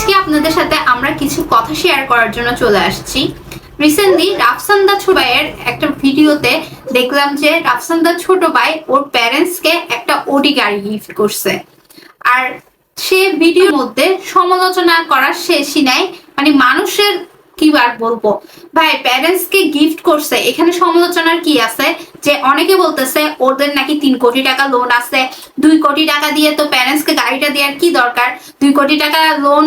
আজকে আপনাদের সাথে আমরা কিছু কথা শেয়ার করার জন্য চলে আসছি। রিসেন্টলি রাফসান্দা ছোট ভাইয়ের একটা ভিডিওতে দেখলাম যে রাফসান্দা ছোট ভাই ওর প্যারেন্টসকে একটা ওডি গাড়ি গিফট করছে। আর সে ভিডিওর মধ্যে সমালোচনা করার শেষই নাই। মানে মানুষের কি আর বলব? ভাই প্যারেন্টস কে গিফট করছে এখানে সমালোচনার কি আছে? যে অনেকে বলতেছে ওদের নাকি তিন কোটি টাকা লোন আছে। দুই কোটি টাকা দিয়ে তো প্যারেন্টস কে গাড়িটা দেওয়ার কি দরকার? দুই কোটি টাকা লোন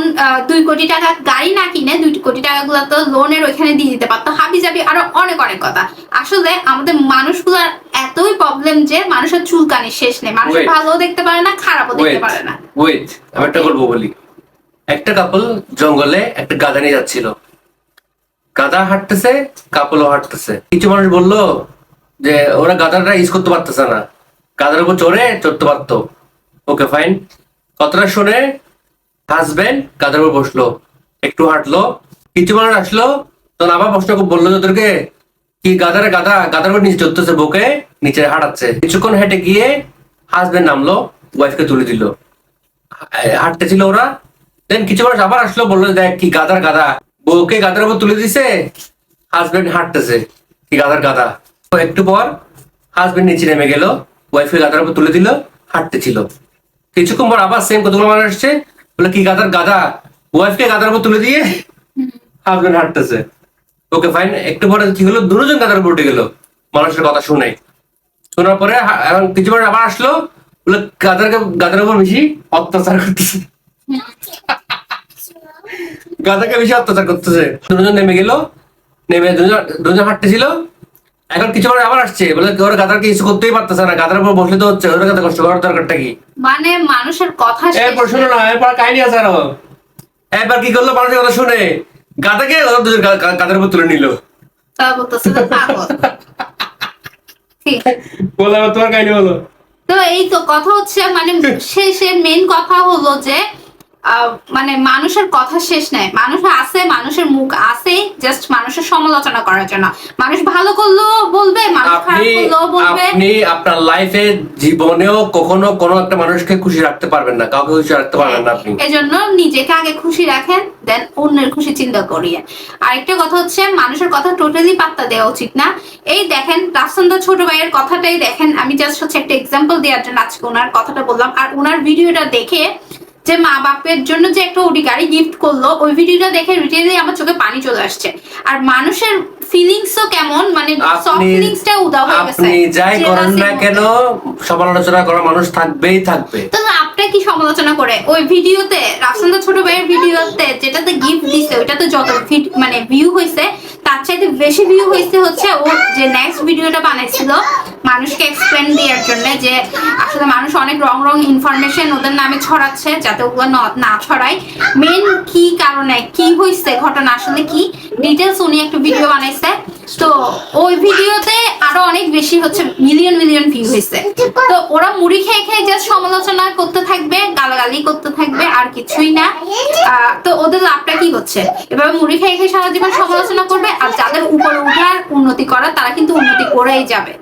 দুই কোটি টাকা গাড়ি না কিনে দুই কোটি টাকা গুলো তো লোনের ওইখানে দিয়ে দিতে পারতো। হাবি যাবি আরও অনেক অনেক কথা। আসলে আমাদের মানুষগুলার এতই প্রবলেম যে মানুষের চুলকানি শেষ নেই। মানুষ. ভালো দেখতে পারে না খারাপও দেখতে পারে না। ওয়েট আমি একটা গল্প বলি। একটা কাপল জঙ্গলে একটা গাধা নিয়ে যাচ্ছিল। গাধা হাঁটতেছে, কাপলও হাঁটতেছে। কিছু মানুষ বলল যে, ওরা গাধাটা ইউজ করতে পারতেছে না। গাদার উপর চড়ে চড়তে পারতো। ওকে ফাইন কথাটা শুনে হাজবেন্ড গাদার উপর বসল, একটু হাঁটলো। কিছু মানুষ আসলো তখন আবার প্রশ্ন বলল যে ওদেরকে কি গাধারে গাদা গাদার উপর নিচে চড়তেছে, বকে নিচে হাঁটাচ্ছে? কিছুক্ষণ হেঁটে গিয়ে হাজবেন্ড নামলো ওয়াইফকে তুলে দিল। হাঁটতেছিল ওরা। দেন কিছু মানুষ আবার আসলো, বলল দেখ কি গাদার গাদা বউকে গাদার উপর তুলে দিছে হাজবেন্ড হাঁটতেছে। কি গাদার গাদা একটু পর হাজবেন্ড নিচে নেমে গেল ওয়াইফকে গাদার উপর তুলে দিল, হাঁটতেছিল। কিছুক্ষণ পর আবার সেম কতগুলো মানুষ আসছে, বলে, কি গাদার গাদা ওয়াইফকে গাদার উপর তুলে দিয়ে হাজবেন্ড হাঁটতেছে। ওকে ফাইন একটু পরে কি হলো? দুজন গাদার উপর উঠে গেল। মানুষের কথা শুনে। শোনার পরে এখন কিছু মানুষ আবার আসলো, বলে গাদারকে গাদার উপর বেশি অত্যাচার করতেছে। গাদাকে বেশি অত্যাচার করতেছে। দুজন নেমে গেল নেমে দুজন দুজন হাঁটতেছিল এখন কিছু আবার আসছে। বলে ওরা গাদারকে কিছু করতেই পারতেছে না। গাদার উপর বসলে তো হচ্ছে। ওদের কাছে কষ্ট করার দরকারটা কি? মানে মানুষের কথা এরপর শোনো না এরপর কাহিনী আছে আরও। এরপর কি করল? মানুষের কথা শুনে গাদাকে ওরা দুজন গা- গা- গাদার উপর তুলে নিল। বলো তোমার কাহিনী বলো। তো এই তো কথা হচ্ছে মানে শেষের মেন কথা হলো যে মানে মানুষের কথা শেষ নাই। মানুষ আছে মানুষের মুখ আছে জাস্ট মানুষের সমালোচনা করার জন্য। মানুষ ভালো করলেও বলবে মানুষ খারাপ করলেও বলবে। আপনি আপনার লাইফে জীবনেও কখনো কোনো একটা মানুষকে খুশি রাখতে পারবেন না কাউকে খুশি রাখতে পারবেন না আপনি। এজন্য নিজেকে আগে খুশি রাখেন দেন অন্যের খুশি চিন্তা করিয়ে। আরেকটা কথা হচ্ছে মানুষের কথা টোটালি পাত্তা দেওয়া উচিত না। এই দেখেন রাফসান্দা ছোট ভাইয়ের কথাটাই দেখেন। আমি জাস্ট হচ্ছে একটা এক্সাম্পল দেওয়ার জন্য আজকে ওনার কথাটা বললাম। আর ওনার ভিডিওটা দেখে যে মা বাপের জন্য যে একটা ওডি গাড়ি গিফট করল ওই ভিডিওটা দেখে রিটেলি আমার চোখে পানি চলে আসছে। আর মানুষের ফিলিংসও কেমন? মানে সফট ফিলিংসটা উদাও হয়ে গেছে। আপনি যাই করেন না কেন সমালোচনা করা মানুষ থাকবেই থাকবে। তো আপনি কি সমালোচনা করে? ওই ভিডিওতে রাফসান্দা ছোট ভাইয়ের ভিডিওতে যেটাতে গিফট দিছে ওইটাতে যত ফিট- মানে ভিউ হয়েছে তার চাইতে বেশি ভিউ হয়েছে হচ্ছে ও যে নেক্সট ভিডিওটা বানাইছিল মানুষকে এক্সপ্লেন দেওয়ার জন্য যে আসলে মানুষ অনেক রং রং ইনফরমেশন ওদের নামে ছড়াচ্ছে যাতে ওগুলো না ছড়ায়। মেন কি কারণে, কি হয়েছে ঘটনা আসলে কি? ডিটেলস উনি একটা ভিডিও বানাইছে। তো ওই ভিডিওতে আরও অনেক বেশি হচ্ছে মিলিয়ন মিলিয়ন ভিউ হয়েছে তো ওরা মুড়ি খেয়ে খেয়ে জাস্ট সমালোচনা করতে থাকবে, গালাগালি করতে থাকবে, আর কিছুই না। তো ওদের লাভটা কি হচ্ছে? এভাবে মুড়ি খেয়ে খেয়ে সারা জীবন সমালোচনা করবে, আর যাদের উপরে উঠার উন্নতি করার, তারা কিন্তু উন্নতি করেই যাবে।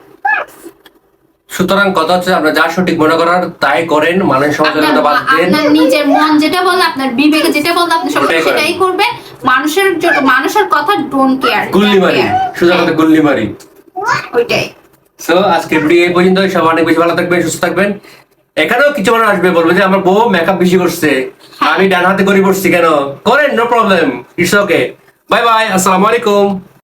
সুতরাং কথা হচ্ছে আপনার যা সঠিক মনে করার তাই করেন মানুষ সমালোচনা বাদ দেন। আপনার নিজের মন যেটা বলে আপনার বিবেকে যেটা বলে আপনি সবসময় সেটাই করবে মানুষের মানুষের কথা ডোন্ট কেয়ার গুল্লি মারি সোজা কথা গুল্লি মারি ওইটাই। সো আজকে ভিডিও এই পর্যন্ত সবাই অনেক বেশি ভালো থাকবেন সুস্থ থাকবেন। এখানেও কিছু মানুষ আসবে বলবে যে আমার বউ মেকআপ বেশি করছে। আমি ডান হাতে করি পড়ছি কেন? করেন no problem it's okay bye bye আসসালামু আলাইকুম।